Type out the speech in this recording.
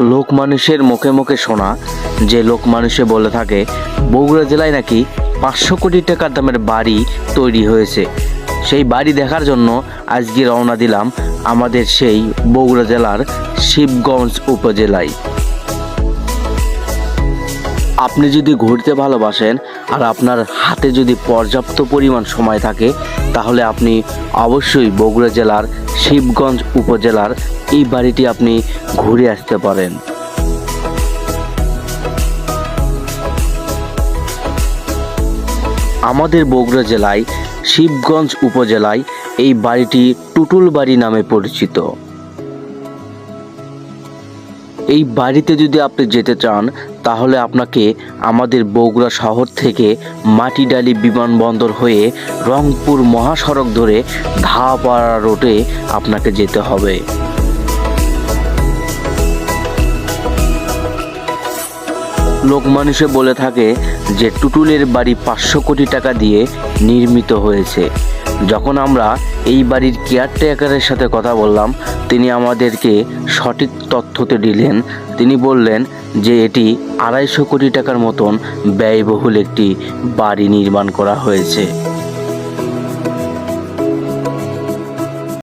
লোক মানুষের মুখে মুখে শোনা যে লোক মানুষে বলে থাকে, বগুড়া জেলায় নাকি পাঁচশো কোটি টাকার দামের বাড়ি তৈরি হয়েছে। সেই বাড়ি দেখার জন্য আজকে রওনা দিলাম আমাদের সেই বগুড়া জেলার শিবগঞ্জ উপজেলায়। আপনি যদি ঘুরতে ভালোবাসেন আর আপনার হাতে যদি পর্যাপ্ত পরিমাণ সময় থাকে, তাহলে আপনি অবশ্যই বগুড়া জেলার শিবগঞ্জ উপজেলার এই বাড়িটি আপনি ঘুরে আসতে পারেন। আমাদের বগুড়া জেলায়, শিবগঞ্জ উপজেলায় এই বাড়িটি টুটুল বাড়ি নামে পরিচিত। এই বাড়িতে যদি আপনি যেতে চান, তাহলে আপনাকে আমাদের বগুড়া শহর থেকে মাটিডালি বিমানবন্দর হয়ে রংপুর মহাসড়ক ধরে ধাপাড়া রোডে আপনাকে যেতে হবে। লোক মানুষে বলে থাকে যে, টুটুলের বাড়ি পাঁচশো কোটি টাকা দিয়ে নির্মিত হয়েছে। যখন আমরা এই বাড়ির কেয়ারটেকারের সাথে কথা বললাম, তিনি আমাদেরকে সঠিক তথ্যতে দিলেন। তিনি বললেন যে এটি আড়াইশো কোটি টাকার মতন ব্যয়বহুল একটি বাড়ি নির্মাণ করা হয়েছে।